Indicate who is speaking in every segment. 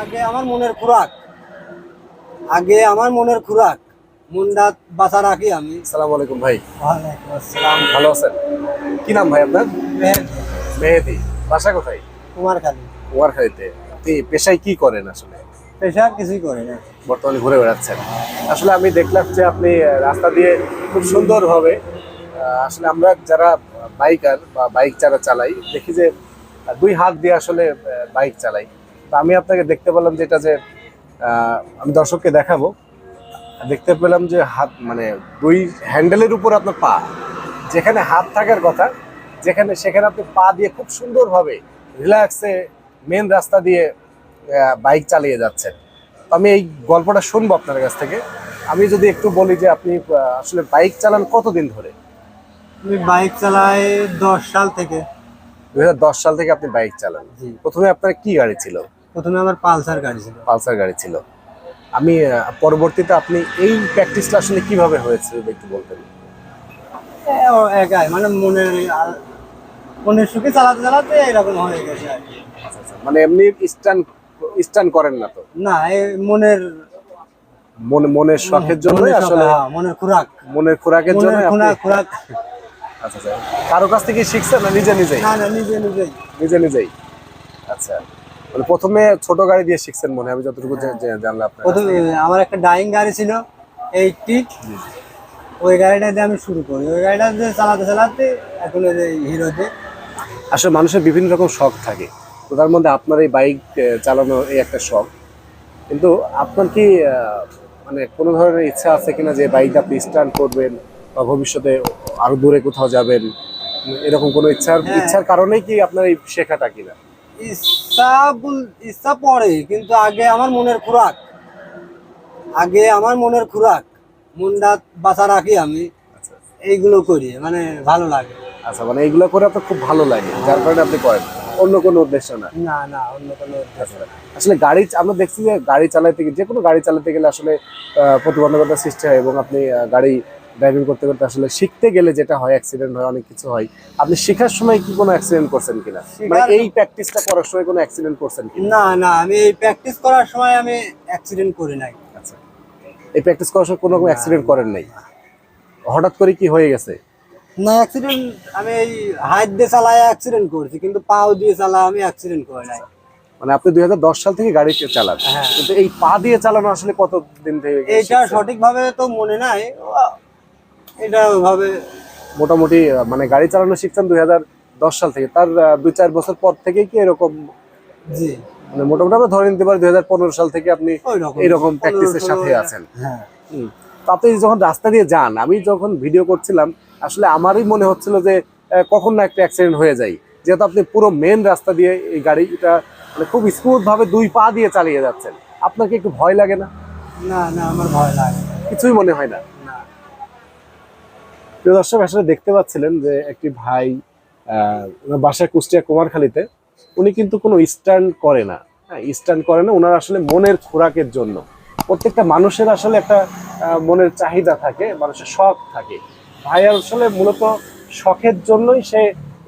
Speaker 1: আগে আমার মনের খোরাক। আগে আমার মনের খোরাক। মুন্ডা বাসা রাখি আমি।
Speaker 2: সালাম আলাইকুম ভাই।
Speaker 1: আসসালাম।
Speaker 2: ভালো আছেন? কি নাম ভাই আপনার? মেহেদি। বাসা কোথায়?
Speaker 1: কুমার খালি
Speaker 2: কুমারখালীতে। আপনি পেশায় কি করেন আসলে?
Speaker 1: পেশা কিছুই করে না।
Speaker 2: বর্তমানে ঘুরে বেড়াচ্ছেন। আসলে আমি দেখলাম যে আপনি রাস্তা দিয়ে খুব সুন্দরভাবে আসলে আমরা যারা বাইকার বা বাইক যারা চালাই, দেখি যে দুই হাত দিয়ে আসলে বাইক চালাই। তো আমি আপনাকে দেখতে পেলাম যেটা যে আমি দর্শককে দেখাবো। দেখতে পেলাম যে হাত মানে দুই হ্যান্ডেলের উপর আপনার পা, যেখানে হাত থাকার কথা, যেখানে সেখানে আপনি পা দিয়ে খুব সুন্দরভাবে রিল্যাক্সে মেন রাস্তা দিয়ে বাইক চালিয়ে যাচ্ছেন। আমি এই গল্পটা শুনব আপনার কাছ থেকে। আমি যদি একটু বলি যে আপনি আসলে বাইক চালান কতদিন ধরে?
Speaker 1: আমি বাইক চালাই দশ সাল থেকে।
Speaker 2: দুই সাল থেকে আপনি বাইক চালান। প্রথমে আপনার কি গাড়ি ছিল?
Speaker 1: প্রথমে আমার পালসার গাড়ি ছিল।
Speaker 2: পালসার গাড়ি ছিল। আমি পরবর্তীতে আপনি এই প্র্যাকটিসটা আসলে কীভাবে হয়েছে একটু বলতেন?
Speaker 1: একাই। মানে মনের মনের সুখে চালাতে চালাতে এরকম হয়ে গেছে।
Speaker 2: আচ্ছা, আচ্ছা। মানে এমনি স্টান স্টান করেন না তো?
Speaker 1: না মনের
Speaker 2: মনে মনের শখের জন্য আসলে
Speaker 1: হ্যাঁ, মনের খোরাক।
Speaker 2: মনের খোরাকের জন্য
Speaker 1: খোরাক।
Speaker 2: আচ্ছা আচ্ছা। কারও কাছ থেকে শিখছেন না নিজে নিজেই?
Speaker 1: না না নিজে নিজেই।
Speaker 2: নিজে নিজেই? আচ্ছা। মানে প্রথমে ছোট গাড়ি দিয়ে শিখছেন মনে হয় আমি যতটুকু জা- জানলাম আপনার
Speaker 1: প্রথমে আমার একটা ডাইং গাড়ি ছিল এইটটি ওই গাড়িটা দিয়ে আমি শুরু করি। ওই গাড়িটা দিয়ে চালাতে চালাতে এখন এই যে হিরোতে।
Speaker 2: আসলে মানুষের বিভিন্ন রকম শখ থাকে। তো তার মধ্যে আপনার এই বাইক চালানো এই একটা শখ। কিন্তু আপনার কি মানে কোনো ধরনের ইচ্ছা আছে কিনা যে বাইক আপনি স্টার্ট করবেন? বা ভবিষ্যতে আরও দূরে কোথাও যাবেন এরকম কোনো ইচ্ছার
Speaker 1: হ্যাঁ।
Speaker 2: ইচ্ছার কারণেই কি আপনার এই শেখাটা কিনা?
Speaker 1: ইচ্ছা ইচ্ছা পড়ে কিন্তু আগে আমার মনের খোরাক। আগে আমার মনের খোরাক মুন্ডা বাসা রাখি আমি।
Speaker 2: আচ্ছা।
Speaker 1: এইগুলো করি মানে ভালো লাগে।
Speaker 2: আচ্ছা মানে এইগুলো করে আপনার খুব ভালো লাগে যার কারণে আপনি করেন। অন্য কোনো উদ্দেশ্য না?
Speaker 1: না না অন্য কোনো উদ্দেশ্য
Speaker 2: আসলে গাড়ি আমরা দেখছি যে গাড়ি চালাতে গেলে যে কোনো গাড়ি চালাতে গেলে আসলে প্রতিবন্ধকতা সৃষ্টি হয় এবং আপনি গাড়ি ড্রাইভিং করতে করতে আসলে শিখতে গেলে যেটা হয় অ্যাক্সিডেন্ট হয় অনেক কিছু হয়। আপনি শেখার সময় কি কোনো অ্যাক্সিডেন্ট করছেন কিনা? মানে এই প্র্যাকটিসটা করার সময় কোনো অ্যাক্সিডেন্ট করছেন কিনা?
Speaker 1: না না আমি এই প্র্যাকটিস করার সময় আমি অ্যাক্সিডেন্ট করি নাই।
Speaker 2: আচ্ছা। এই প্র্যাকটিস করার সময় কোনো রকম অ্যাক্সিডেন্ট করেন নাই? হঠাৎ করে কি হয়ে গেছে?
Speaker 1: না অ্যাক্সিডেন্ট আমি এই হাত দিয়ে চালায় অ্যাক্সিডেন্ট করেছি কিন্তু পাও দিয়ে চালা আমি অ্যাক্সিডেন্ট করি নাই।
Speaker 2: মানে আপনি দুই হাজার দশ সাল থেকে গাড়ি চালান।
Speaker 1: হ্যাঁ।
Speaker 2: কিন্তু এই পা দিয়ে চালানো আসলে কত দিন থেকে
Speaker 1: এইটা সঠিকভাবে তো মনে নাই। এটা ওইভাবে
Speaker 2: মোটামুটি মানে গাড়ি চালানো শিখছেন দুই সাল থেকে। তার দুই চার বছর পর থেকেই কি এরকম?
Speaker 1: জি।
Speaker 2: মানে মোটামুটি আমরা ধরে নিতে পারি দুই সাল থেকে আপনি
Speaker 1: ওই রকম
Speaker 2: এইরকম প্র্যাকটিসের সাথে আছেন।
Speaker 1: হ্যাঁ।
Speaker 2: আপনি যখন রাস্তা দিয়ে যান আমি যখন ভিডিও করছিলাম আসলে আমারই মনে হচ্ছিল যে কখন না একটা অ্যাক্সিডেন্ট হয়ে যায়। যেহেতু আপনি পুরো মেন রাস্তা দিয়ে এই গাড়িটা মানে খুব স্মুথ ভাবে দুই পা দিয়ে চালিয়ে যাচ্ছেন। আপনাকে একটু ভয় লাগে না?
Speaker 1: না না আমার ভয় লাগে
Speaker 2: কিছুই মনে হয় না। প্রিয় দর্শক, আসলে দেখতে পাচ্ছিলেন যে একটি ভাই বাসায় কুষ্টিয়া কুমারখালীতে, উনি কিন্তু কোনো স্ট্যান্ড করে না। হ্যাঁ স্ট্যান্ড করে না ওনার আসলে মনের খোরাকের জন্য। প্রত্যেকটা মানুষের আসলে একটা মনের চাহিদা থাকে, মানুষের শখ থাকে। ভাই আসলে মূলত শখের জন্যই সে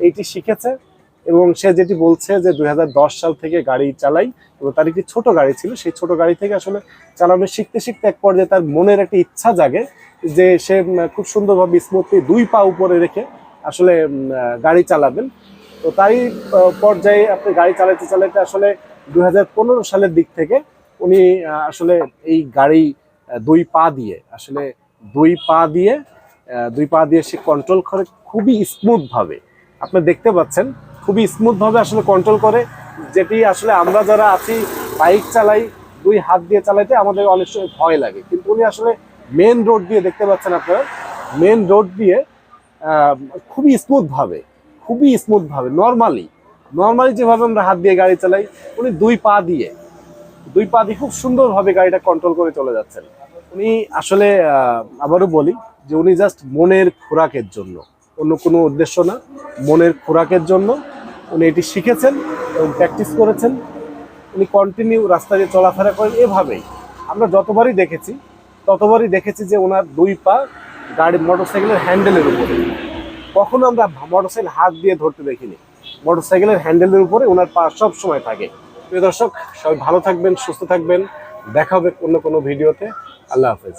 Speaker 2: এইটি শিখেছে। এবং সে যেটি বলছে যে দুই হাজার দশ সাল থেকে গাড়ি চালাই এবং তার একটি ছোট গাড়ি ছিল, সেই ছোট গাড়ি থেকে আসলে চালানো শিখতে শিখতে এক পর্যায়ে তার মনের একটা ইচ্ছা জাগে যে সে খুব সুন্দরভাবে স্মুথলি দুই পা উপরে রেখে আসলে গাড়ি চালাবেন। তো তাই পর্যায়ে আপনি গাড়ি চালাতে চালাতে আসলে দুই হাজার পনেরো সালের দিক থেকে উনি আসলে এই গাড়ি দুই পা দিয়ে আসলে দুই পা দিয়ে দুই পা দিয়ে সে কন্ট্রোল করে খুবই স্মুথভাবে আপনি দেখতে পাচ্ছেন খুবই স্মুথভাবে আসলে কন্ট্রোল করে, যেটি আসলে আমরা যারা আছি বাইক চালাই, দুই হাত দিয়ে চালাইতে আমাদের অনেক সময় ভয় লাগে। কিন্তু উনি আসলে মেন রোড দিয়ে দেখতে পাচ্ছেন আপনারা মেন রোড দিয়ে খুবই স্মুথভাবে খুবই স্মুথভাবে নর্মালি নর্মালি যেভাবে আমরা হাত দিয়ে গাড়ি চালাই, উনি দুই পা দিয়ে, দুই পা দিয়ে খুব সুন্দরভাবে গাড়িটা কন্ট্রোল করে চলে যাচ্ছেন। উনি আসলে আবারও বলি যে উনি জাস্ট মনের খোরাকের জন্য, অন্য কোনো উদ্দেশ্য না, মনের খোরাকের জন্য উনি এটি শিখেছেন এবং প্র্যাকটিস করেছেন। উনি কন্টিনিউ রাস্তা দিয়ে চলাফেরা করেন এভাবেই। আমরা যতবারই দেখেছি, ততবারই দেখেছি যে ওনার দুই পা গাড়ি মোটরসাইকেলের হ্যান্ডেলের উপরে। কখনো আমরা মোটরসাইকেল হাত দিয়ে ধরতে দেখিনি। মোটরসাইকেলের হ্যান্ডেলের উপরে ওনার পা সব সময় থাকে। প্রিয় দর্শক, সবাই ভালো থাকবেন, সুস্থ থাকবেন। দেখা হবে অন্য কোনো ভিডিওতে। আল্লাহ হাফেজ।